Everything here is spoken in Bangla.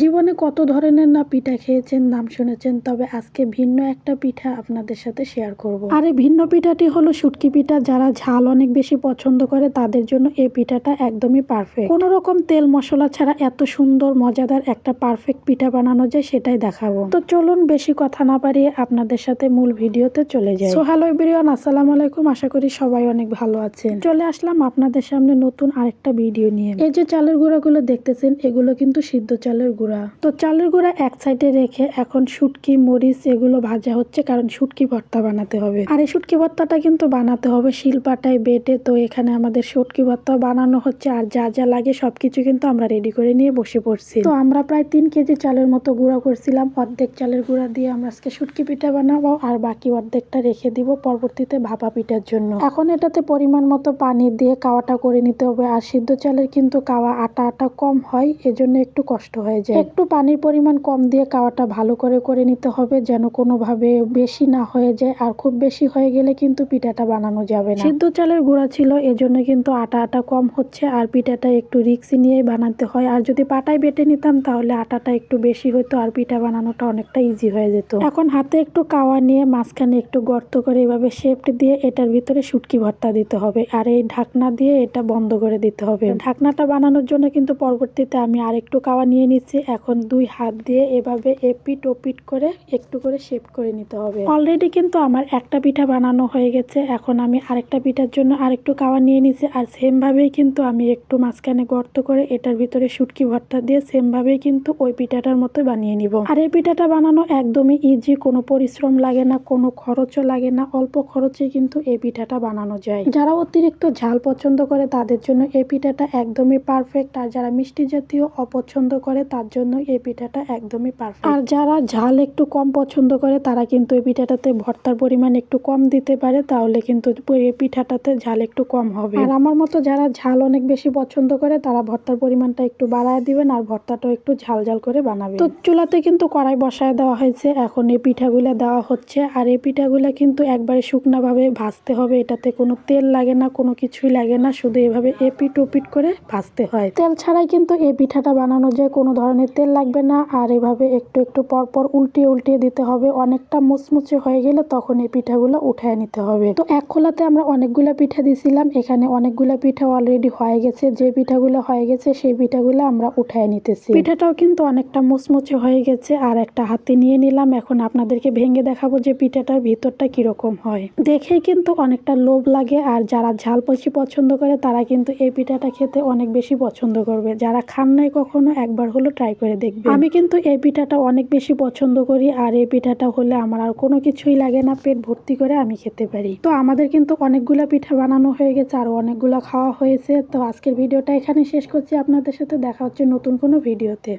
জীবনে কত ধরনের না পিঠা খেয়েছেন নাম শুনেছেন তবে আজকে ভিন্ন একটা পিঠা আপনাদের সাথে শেয়ার করব। আর এই ভিন্ন পিঠাটি হলো শুটকি পিঠা যারা ঝাল অনেক বেশি পছন্দ করে তাদের জন্য এই পিঠাটা একদমই পারফেক্ট কোনো রকম তেল মশলা ছাড়া এত সুন্দর মজাদার একটা পারফেক্ট পিঠা বানানো যায় সেটাই দেখাবো। তো চলুন বেশি কথা না পারিয়ে আপনাদের সাথে মূল ভিডিওতে চলে যাই। সো হ্যালো এভরিওয়ান আসসালামু আলাইকুম আশা করি সবাই অনেক ভালো আছেন। চলে আসলাম আপনাদের সামনে নতুন আরেকটা ভিডিও নিয়ে। এই যে চালের গুঁড়াগুলো দেখতেছেন এগুলো কিন্তু সিদ্ধ চালের গুঁড়া। তো চালের গুঁড়া এক সাইডে রেখে এখন শুটকি, মরিচ এগুলো ভাজা হচ্ছে কারণ শুটকি ভর্তা বানাতে হবে। আর এই শুটকি ভর্তাটা কিন্তু বানাতে হবে শিলপাটায় বেটে। তো এখানে আমাদের শুটকি ভর্তা বানানো হচ্ছে আর যা যা লাগে সবকিছু কিন্তু আমরা রেডি করে নিয়ে বসে পড়ছি। তো আমরা প্রায় তিন কেজি চালের মতো গুঁড়া করছিলাম। অর্ধেক চালের গুঁড়া দিয়ে আমরা আজকে শুটকি পিঠা বানাবো আর বাকি অর্ধেকটা রেখে দিব পরবর্তীতে ভাপা পিঠার জন্য। এখন এটাতে পরিমাণ মতো পানি দিয়ে কাওয়াটা করে নিতে হবে। আর সিদ্ধ চালের কিন্তু কাওয়া আটা আটা কম হয়, এজন্য একটু কষ্ট হয়ে যায়। একটু পানির পরিমাণ কম দিয়ে কাওয়াটা ভালো করে করে নিতে হবে যেন কোনোভাবে বেশি না হয়ে যায়। আর খুব বেশি হয়ে গেলে কিন্তু পিঠাটা বানানো যাবে না। সিদ্ধ চালের গুঁড়া ছিল এজন্য কিন্তু আটা আটা কম হচ্ছে। আর পিঠাটা একটু রিক্সি নিয়েই বানাতে হয়। আর যদি পাটায় বেটে নিতাম তাহলে আটাটা একটু বেশি হতো আর পিঠা বানানোটা অনেকটা ইজি হয়ে যেত। এখন হাতে একটু কাওয়া নিয়ে মাঝখানে একটু গর্ত করে এভাবে শেপট দিয়ে এটার ভিতরে শুটকি ভর্তা দিতে হবে। আর এই ঢাকনা দিয়ে এটা বন্ধ করে দিতে হবে। ঢাকনাটা বানানোর জন্য কিন্তু পরবর্তীতে আমি আর একটু কাওয়া নিয়ে নিচ্ছি। এখন দুই হাত দিয়ে এভাবে এপিট ওপিট করে একটু করে শেপ করে নিতে হবে। অলরেডি কিন্তু আমার একটা পিঠা বানানো হয়ে গেছে। এখন আমি আরেকটা পিঠার জন্য আরেকটু কাওয়া নিয়ে নিচ্ছি আর সেম ভাবেই কিন্তু আমি একটু মাঝখানে গর্ত করে এটার ভিতরে শুটকি ভর্তা দিয়ে সেম ভাবেই কিন্তু ওই পিঠাটার মতো বানিয়ে নিব। আর এই পিঠাটা বানানো একদমই ইজি কোনো পরিশ্রম লাগে না, কোনো খরচও লাগে না। অল্প খরচে কিন্তু এই পিঠাটা বানানো যায়। যারা অতিরিক্ত ঝাল পছন্দ করে তাদের জন্য এই পিঠাটা একদমই পারফেক্ট আর যারা মিষ্টি জাতীয় অপছন্দ করে তার জন্য এই পিঠাটা একদমই পারফেক্ট আর যারা ঝাল একটু কম পছন্দ করে তারা কিন্তু এই পিঠাটাতে ভর্তার পরিমাণ একটু কম দিতে পারে তাহলে কিন্তু এই পিঠাটাতে ঝাল একটু কম হবে। আর আমার মতো যারা ঝাল অনেক বেশি পছন্দ করে তারা ভর্তার পরিমাণটা একটু বাড়ায় দিবেন আর ভর্তাটাও একটু ঝাল ঝাল করে বানাবে তো চুলাতে কিন্তু কড়াই বসায় দেওয়া হয়েছে এখন এই পিঠাগুলো দেওয়া হচ্ছে। আর এই পিঠাগুলো কিন্তু একবারে শুকনা ভাবে ভাজতে হবে এটাতে কোনো তেল লাগে না কোনো কিছুই লাগে না শুধু এভাবে এপিট ওপিট করে ভাজতে হয়। তেল ছাড়াই কিন্তু এই পিঠাটা বানানো যায় কোনো ধরনের তেল লাগবে না, আর এভাবে একটু একটু পর পর উল্টিয়ে উল্টিয়ে দিতে হবে। অনেকটা মুচমুচে হয়ে গেলে তখন এই পিঠাগুলো উঠায় নিতে হবে। তো এক খোলাতে আমরা অনেকগুলো পিঠা দিছিলাম। এখানে অনেকগুলো পিঠা অলরেডি হয়ে গেছে। যে পিঠাগুলো হয়ে গেছে, সেই পিঠাগুলো আমরা উঠায় নিতেছি। পিঠাটাও কিন্তু অনেকটা মুচমুচে হয়ে গেছে আর একটা হাতে নিয়ে নিলাম। এখন আপনাদেরকে ভেঙে দেখাবো যে পিঠাটার ভিতরটা কীরকম হয়। দেখেই কিন্তু অনেকটা লোভ লাগে, আর যারা ঝাল বেশি পছন্দ করে, তারা কিন্তু এই পিঠাটা খেতে অনেক বেশি পছন্দ করবে। যারা খান নাই কখনো, একবার হলো ট্রাই করে দেখবে। আমি কিন্তু এই পিঠাটা অনেক বেশি পছন্দ করি আর এই পিঠাটা হলে আমার আর কোনো কিছুই লাগে না, পেট ভর্তি করে আমি খেতে পারি। তো আমাদের কিন্তু অনেকগুলো পিঠা বানানো হয়ে গেছে আর অনেকগুলো খাওয়া হয়েছে। তো আজকের ভিডিওটা এখানে শেষ করছি। আপনাদের সাথে দেখা হচ্ছে নতুন কোনো ভিডিওতে।